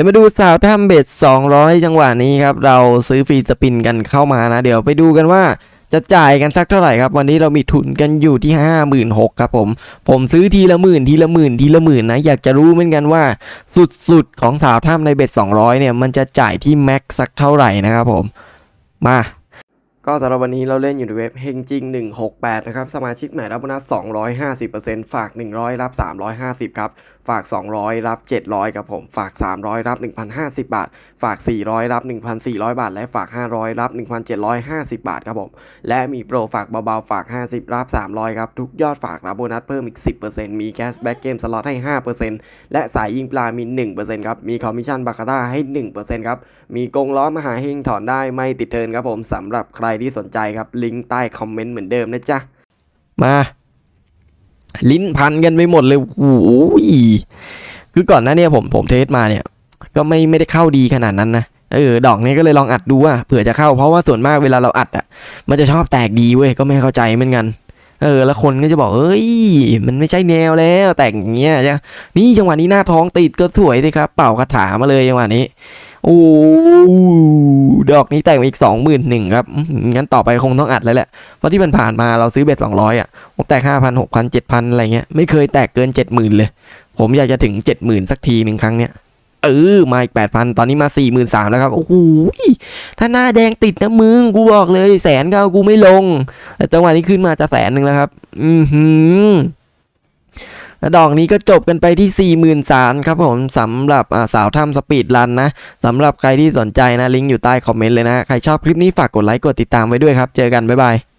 ดี๋ยวมาดูสาวถ้ำเบ็ด200 จังหวะนี้ครับ เราซื้อฟรีสปินกันเข้ามานะ เดี๋ยวไปดูกันว่าจะจ่ายกันสักเท่าไหร่ครับ วันนี้เรามีทุนกันอยู่ที่ 56,000ครับผม ผมซื้อทีละหมื่นทีละหมื่นทีละหมื่นนะ อยากจะรู้เหมือนกันว่า สุดๆ ของสาวถ้ำในเบ็ด200 เนี่ย มันจะจ่ายที่แม็กสักเท่าไหร่นะครับผม มา ก็สำหรับวันนี้เราเล่นอยู่ในเว็บเฮงจริง 168 นะครับ สมาชิกใหม่รับโบนัส 250%ฝาก 100 รับ 350 ครับ ฝาก 200 รับ 700 ครับผม ฝาก 300 รับ 1,050 บาท ฝาก 400 รับ 1,400 บาท และฝาก 500 รับ 1,750 บาทครับผม และมีโปรฝากเบาๆ ฝาก 50 รับ 300 ครับ ทุกยอดฝากรับโบนัสเพิ่มอีก 10%มีแคชแบ็กเกมสล็อตให้ 5%และสายยิงปลามี 1%ครับ มีคอมมิชชั่นบาคาร่าให้ 1%ครับ มีกงล้อมหาเฮงถอนได้ไม่ติดเทินครับผมสำหรับใครที่สนใจครับ ลิงก์ใต้คอมเมนต์เหมือนเดิมนะจ๊ะ มา ลิ้นพันกันไปหมดเลยโอ้โหคือก่อนหน้าเนี้ผมผมเทสมาเนี่ย ก็ไม่ไม่ได้เข้าดีขนาดนั้นนะเออดอกนี้ก็เลยลองอัดดูว่าเผื่อจะเข้าเพราะว่าส่วนมากเวลาเราอัดอะ มันจะชอบแตกดีเว้ยก็ไม่เข้าใจเหมือนกันเออแล้วคนก็จะบอกเอ้ย มันไม่ใช่แนวแล้วแต่อย่างเงี้ยจ้ะนี่จังหวะนี้หน้าท้องติดก็สวยสิครับ เป่าคาถามาเลยจังหวะนี้ โอ้ ดอกนี้แต่งมาอีกสองหมื่นหนึ่งครับงั้นต่อไปคงต้องอัดแล้วแหละเพราะที่มันผ่านมาเราซื้อเบ็ดสองร้อยอะผมแตกห้าพันหกพันเจ็ดพันอะไรเงี้ยไม่เคยแตกเกินเจ็ดหมื่นเลย ผมอยากจะถึงเจ็ดหมื่นสักทีหนึ่งครั้งเนี้ยเออมาอีกแปดพันตอนนี้มาสี่หมื่นสามแล้วครับ โอ้โหถ้าหน้าแดงติดนะมึง กูบอกเลยแสนก็เอากูไม่ลงแต่จังหวะนี้ขึ้นมาจะแสนหนึ่งแล้วครับ อือหือ และดอกนี้ก็จบกันไปที่ 40,000ครับผมสำหรับสาวถ้ำสปีดรันนะสำหรับใครที่สนใจนะลิงก์อยู่ใต้คอมเมนต์เลยนะ ใครชอบคลิปนี้ฝากกดไลค์กดติดตามไว้ด้วยครับ เจอกัน บ๊ายบาย